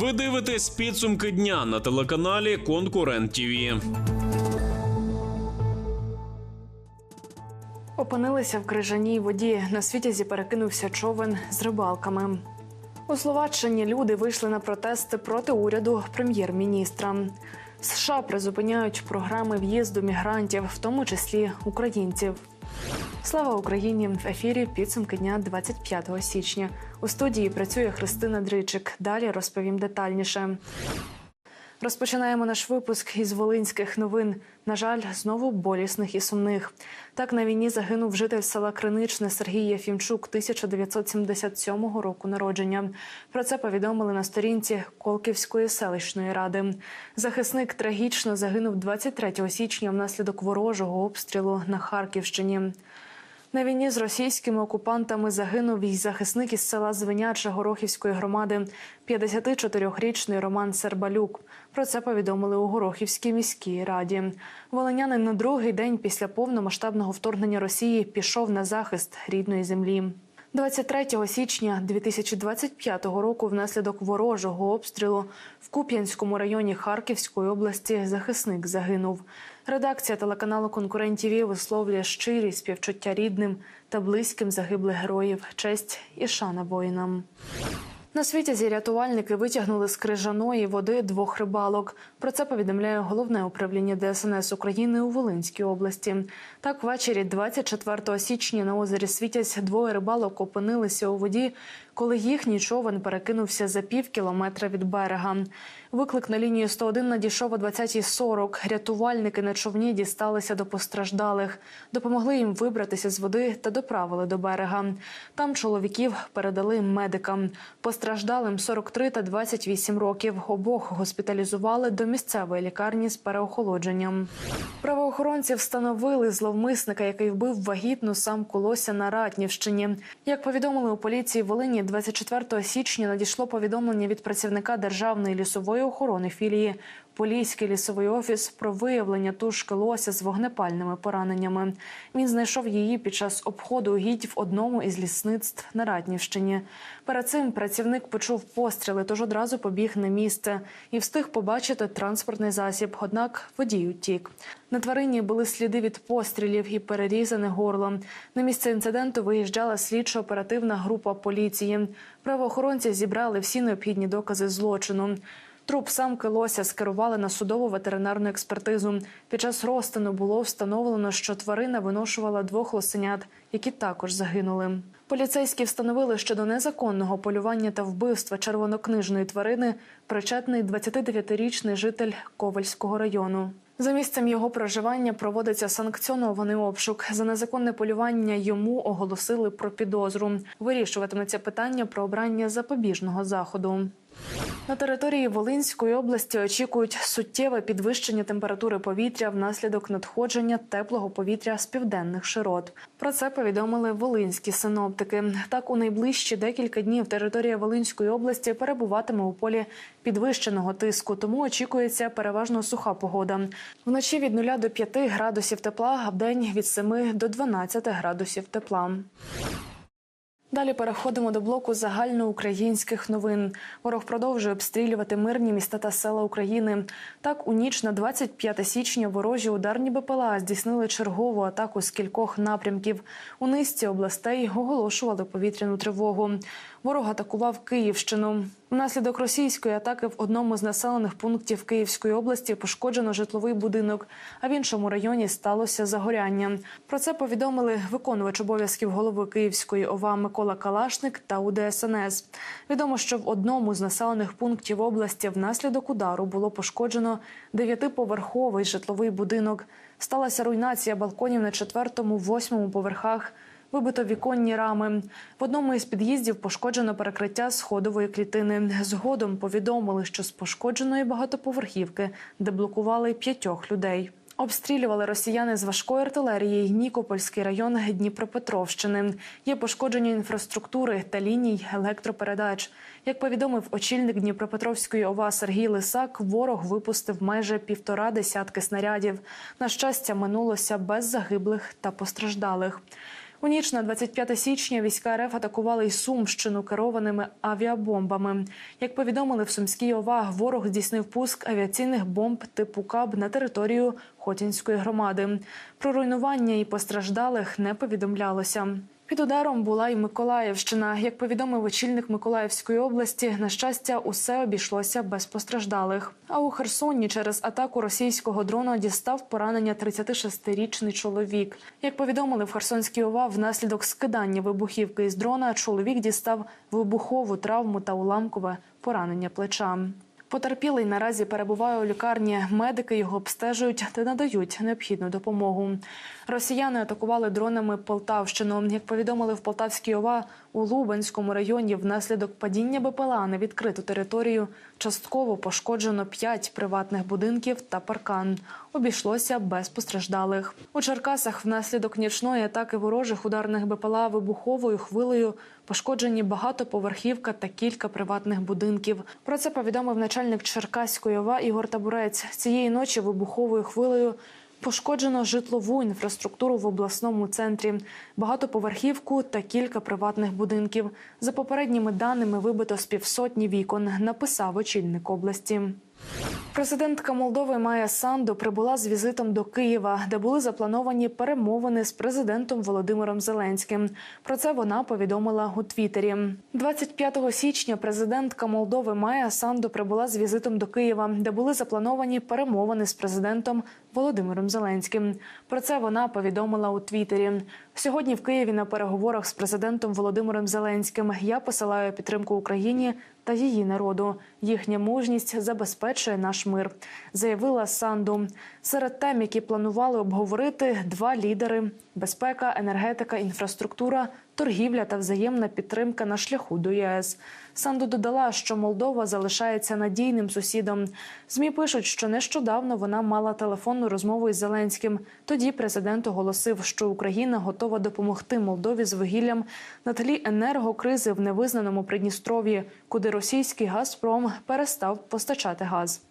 Ви дивитесь підсумки дня на телеканалі Конкурент ТІВІ. Опинилися в крижаній воді. На світязі перекинувся човен з рибалками. У Словаччині люди вийшли на протести проти уряду прем'єр-міністра. США призупиняють програми в'їзду мігрантів, в тому числі українців. Слава Україні! В ефірі підсумки дня 25 січня. У студії працює Христина Дричик. Далі розповім детальніше. Розпочинаємо наш випуск із волинських новин. На жаль, знову болісних і сумних. Так на війні загинув житель села Криничне Сергій Єфімчук 1977 року народження. Про це повідомили на сторінці Колківської селищної ради. Захисник трагічно загинув 23 січня внаслідок ворожого обстрілу на Харківщині. На війні з російськими окупантами загинув і захисник із села Звеняча Горохівської громади, 54-річний Роман Сербалюк. Про це повідомили у Горохівській міській раді. Волинянин на другий день після повномасштабного вторгнення Росії пішов на захист рідної землі. 23 січня 2025 року внаслідок ворожого обстрілу в Куп'янському районі Харківської області захисник загинув. Редакція телеканалу Конкурент ТІВІ висловлює щирі співчуття рідним та близьким загиблих героїв, честь і шана воїнам. На світі рятувальники витягнули з крижаної води двох рибалок. Про це повідомляє головне управління ДСНС України у Волинській області. Так, ввечері 24 січня на озері Світязь двоє рибалок опинилися у воді, коли їхній човен перекинувся за пів кілометра від берега. Виклик на лінію 101 надійшов о 20.40. Рятувальники на човні дісталися до постраждалих, допомогли їм вибратися з води та доправили до берега. Там чоловіків передали медикам. Постраждалим 43 та 28 років. Обох госпіталізували до місцевої лікарні з переохолодженням. Правоохоронці встановили зловмисника, який вбив вагітну самку лося на Ратнівщині. Як повідомили у поліції Волині, 24 січня надійшло повідомлення від працівника державної лісової охорони філії Поліський лісовий офіс про виявлення тушки лося з вогнепальними пораненнями. Він знайшов її під час обходу угідь в одному із лісництв на Ратнівщині. Перед цим працівник почув постріли, тож одразу побіг на місце і встиг побачити транспортний засіб. Однак водій утік. На тварині були сліди від пострілів і перерізане горло. На місце інциденту виїжджала слідчо-оперативна група поліції. Правоохоронці зібрали всі необхідні докази злочину. Труп самки лося скерували на судову ветеринарну експертизу. Під час розтину було встановлено, що тварина виношувала двох лосенят, які також загинули. Поліцейські встановили, що до незаконного полювання та вбивства червонокнижної тварини причетний 29-річний житель Ковальського району. За місцем його проживання проводиться санкціонований обшук. За незаконне полювання йому оголосили про підозру. Вирішуватиметься питання про обрання запобіжного заходу. На території Волинської області очікують суттєве підвищення температури повітря внаслідок надходження теплого повітря з південних широт. Про це повідомили волинські синоптики. Так, у найближчі декілька днів територія Волинської області перебуватиме у полі підвищеного тиску, тому очікується переважно суха погода. Вночі від 0 до 5 градусів тепла, а вдень від 7 до 12 градусів тепла. Далі переходимо до блоку загальноукраїнських новин. Ворог продовжує обстрілювати мирні міста та села України. Так, у ніч на 25 січня ворожі ударні БПЛА здійснили чергову атаку з кількох напрямків. У низці областей оголошували повітряну тривогу. Ворог атакував Київщину. Внаслідок російської атаки в одному з населених пунктів Київської області пошкоджено житловий будинок, а в іншому районі сталося загоряння. Про це повідомили виконувач обов'язків голови Київської ОВА Микола Калашник та УДСНС. Відомо, що в одному з населених пунктів області внаслідок удару було пошкоджено дев'ятиповерховий житловий будинок. Сталася руйнація балконів на четвертому, восьмому поверхах. Вибито віконні рами. В одному із під'їздів пошкоджено перекриття сходової клітини. Згодом повідомили, що з пошкодженої багатоповерхівки деблокували п'ятьох людей. Обстрілювали росіяни з важкої артилерії Нікопольський район Дніпропетровщини. Є пошкодження інфраструктури та ліній електропередач. Як повідомив очільник Дніпропетровської ОВА Сергій Лисак, ворог випустив майже півтора десятки снарядів. На щастя, минулося без загиблих та постраждалих. У ніч на 25 січня війська РФ атакували й Сумщину керованими авіабомбами. Як повідомили в Сумській ОВА, ворог здійснив пуск авіаційних бомб типу КАБ на територію Хотінської громади. Про руйнування і постраждалих не повідомлялося. Під ударом була й Миколаївщина. Як повідомив очільник Миколаївської області, на щастя, усе обійшлося без постраждалих. А у Херсоні через атаку російського дрона дістав поранення 36-річний чоловік. Як повідомили в Херсонській ОВА, внаслідок скидання вибухівки із дрона чоловік дістав вибухову травму та уламкове поранення плеча. Потерпілий наразі перебуває у лікарні. Медики його обстежують та надають необхідну допомогу. Росіяни атакували дронами Полтавщину. Як повідомили в Полтавській ОВА, у Лубенському районі внаслідок падіння БПЛА на відкриту територію частково пошкоджено п'ять приватних будинків та паркан. Обійшлося без постраждалих. У Черкасах внаслідок нічної атаки ворожих ударних БПЛА вибуховою хвилею пошкоджені багатоповерхівка та кілька приватних будинків. Про це повідомив начальник Черкаської ОВА Ігор Табурець. Цієї ночі вибуховою хвилею Пошкоджено житлову інфраструктуру в обласному центрі, багатоповерхівку та кілька приватних будинків. За попередніми даними вибито з півсотні вікон, написав очільник області. Президентка Молдови Майя Санду прибула з візитом до Києва, де були заплановані перемовини з президентом Володимиром Зеленським. Про це вона повідомила у Твіттері. 25 січня президентка Молдови Майя Санду прибула з візитом до Києва, де були заплановані перемовини з президентом Володимиром Зеленським. Про це вона повідомила у Твіттері. Сьогодні в Києві на переговорах з президентом Володимиром Зеленським я посилаю підтримку Україні та її народу. Їхня мужність забезпечує наш мир, заявила Санду. Серед тем, які планували обговорити, два лідери: безпека, енергетика, інфраструктура, торгівля та взаємна підтримка на шляху до ЄС. Санду додала, що Молдова залишається надійним сусідом. Змі пишуть, що нещодавно вона мала телефонну розмову із Зеленським. Тоді президент оголосив, що Україна готова допомогти Молдові з вугіллям на тлі енергокризи в невизнаному Придністров'ї, куди російський Газпром перестав постачати газ.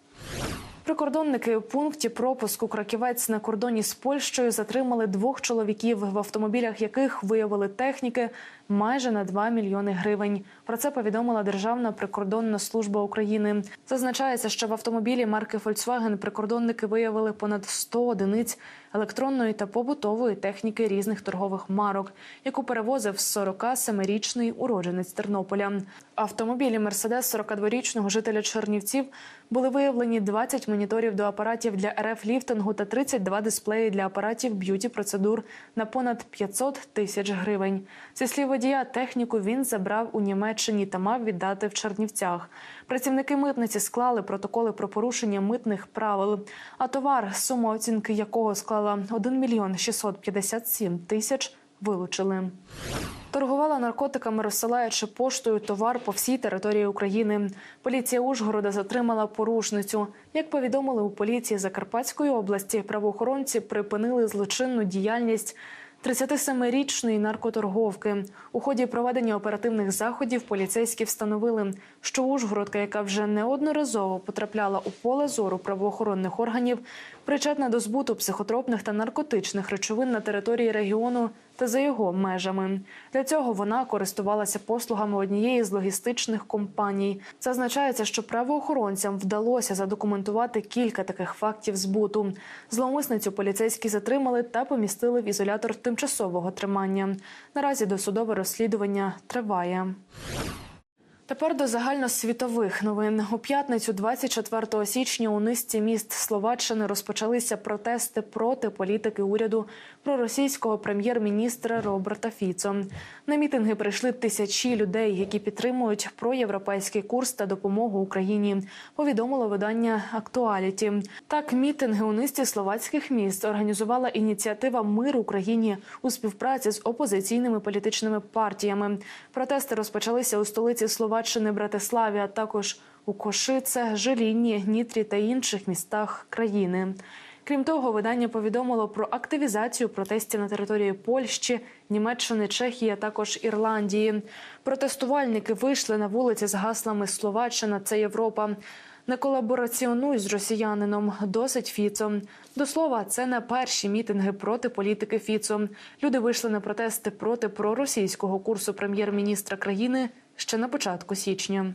Прикордонники у пункті пропуску краківець на кордоні з Польщею затримали двох чоловіків, в автомобілях яких виявили техніки майже на 2 мільйони гривень. Про це повідомила Державна прикордонна служба України. Зазначається, що в автомобілі марки Volkswagen прикордонники виявили понад 100 одиниць електронної та побутової техніки різних торгових марок, яку перевозив 47-річний уродженець Тернополя. Автомобілі Мерседес 42-річного жителя Чернівців були виявлені 20 моніторів до апаратів для РФ ліфтингу та 32 дисплеї для апаратів б'юті процедур на понад 500 тисяч гривень. Зі слів водія, техніку він забрав у Німеччині та мав віддати в Чернівцях. Працівники митниці склали протоколи про порушення митних правил. А товар, сума оцінки якого склала 1 мільйон 657 тисяч, вилучили. Торгувала наркотиками, розсилаючи поштою товар по всій території України. Поліція Ужгорода затримала порушницю. Як повідомили у поліції Закарпатської області, правоохоронці припинили злочинну діяльність 37-річної наркоторговки. У ході проведення оперативних заходів поліцейські встановили, що Ужгородка, яка вже неодноразово потрапляла у поле зору правоохоронних органів, причетна до збуту психотропних та наркотичних речовин на території регіону та за його межами. Для цього вона користувалася послугами однієї з логістичних компаній. Зазначається, що правоохоронцям вдалося задокументувати кілька таких фактів збуту. Зловмисницю поліцейські затримали та помістили в ізолятор тимчасового тримання. Наразі досудове розслідування триває. Тепер до загальносвітових новин у п'ятницю, 24 січня, у низці міст Словаччини розпочалися протести проти політики уряду проросійського прем'єр-міністра Роберта Фіцо. На мітинги прийшли тисячі людей, які підтримують проєвропейський курс та допомогу Україні. Повідомило видання Актуаліті. Так, мітинги у низці словацьких міст організувала ініціатива Мир Україні у співпраці з опозиційними політичними партіями. Протести розпочалися у столиці Словаччини Братиславі, а також у Кошице, Желінні, Нітрі та інших містах країни. Крім того, видання повідомило про активізацію протестів на території Польщі, Німеччини, Чехії, а також Ірландії. Протестувальники вийшли на вулиці з гаслами Словаччина це Європа. Не колабораціонуй з росіянином. Досить Фіцо. До слова, це не перші мітинги проти політики Фіцо. Люди вийшли на протести проти проросійського курсу прем'єр-міністра країни ще на початку січня.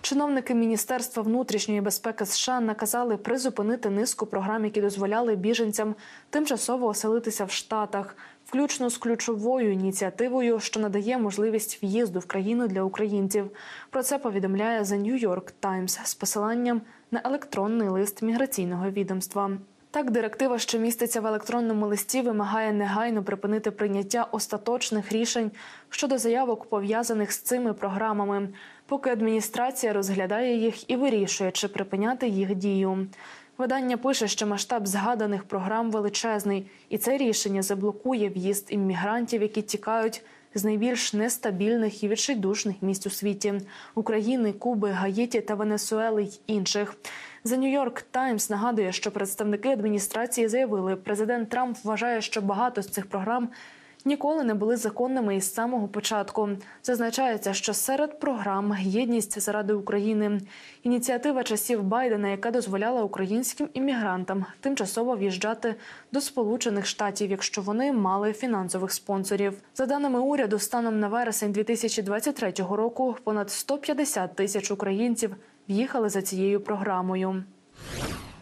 Чиновники Міністерства внутрішньої безпеки США наказали призупинити низку програм, які дозволяли біженцям тимчасово оселитися в Штатах, включно з ключовою ініціативою, що надає можливість в'їзду в країну для українців. Про це повідомляє The New York Times з посиланням на електронний лист міграційного відомства. Так, директива, що міститься в електронному листі, вимагає негайно припинити прийняття остаточних рішень щодо заявок, пов'язаних з цими програмами, поки адміністрація розглядає їх і вирішує, чи припиняти їх дію. Видання пише, що масштаб згаданих програм величезний, і це рішення заблокує в'їзд іммігрантів, які тікають з найбільш нестабільних і відчайдушних місць у світі України, Куби, Гаїті та Венесуели й інших. The New York Times нагадує, що представники адміністрації заявили, президент Трамп вважає, що багато з цих програм ніколи не були законними із самого початку. Зазначається, що серед програм єдність заради України ініціатива часів Байдена, яка дозволяла українським іммігрантам тимчасово в'їжджати до Сполучених Штатів, якщо вони мали фінансових спонсорів. За даними уряду, станом на вересень 2023 року понад 150 тисяч українців в'їхали за цією програмою.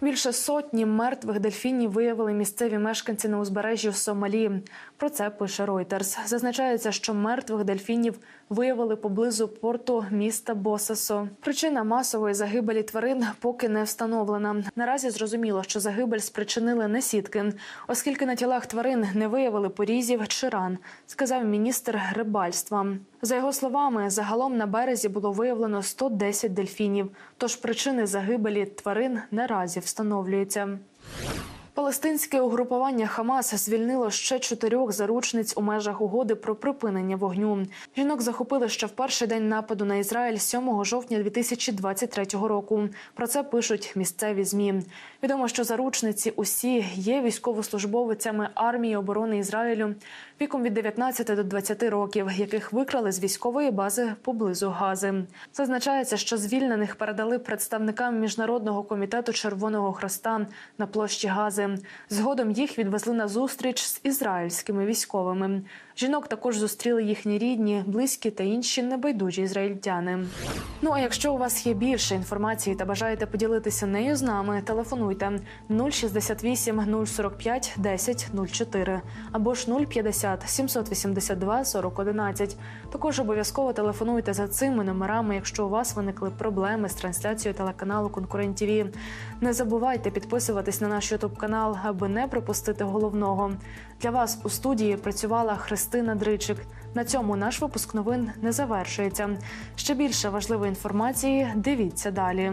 Більше сотні мертвих дельфінів виявили місцеві мешканці на узбережжі в Сомалі. Про це пише Reuters. Зазначається, що мертвих дельфінів виявили поблизу порту міста Босасо. Причина масової загибелі тварин поки не встановлена. Наразі зрозуміло, що загибель спричинили не сітки, оскільки на тілах тварин не виявили порізів чи ран, сказав міністр рибальства. За його словами, загалом на березі було виявлено 110 дельфінів. Тож причини загибелі тварин наразі встановлюються. Палестинське угрупування Хамас звільнило ще чотирьох заручниць у межах угоди про припинення вогню. Жінок захопили ще в перший день нападу на Ізраїль 7 жовтня 2023 року. Про це пишуть місцеві змі. Відомо, що заручниці усі є військовослужбовицями армії оборони Ізраїлю віком від 19 до 20 років, яких викрали з військової бази поблизу Гази. Зазначається, що звільнених передали представникам міжнародного комітету Червоного Хреста на площі Гази. Згодом їх відвезли на зустріч з ізраїльськими військовими. Жінок також зустріли їхні рідні, близькі та інші небайдужі ізраїльтяни. Ну а якщо у вас є більше інформації та бажаєте поділитися нею з нами, телефонуйте 068 045 10 04 або ж 050 782 40 11. Також обов'язково телефонуйте за цими номерами, якщо у вас виникли проблеми з трансляцією телеканалу Конкурент ТВ. Не забувайте підписуватись на наш Ютуб канал, аби не пропустити головного. Для вас у студії працювала Христина Дричик. На цьому наш випуск новин не завершується. Ще більше важливої інформації дивіться далі.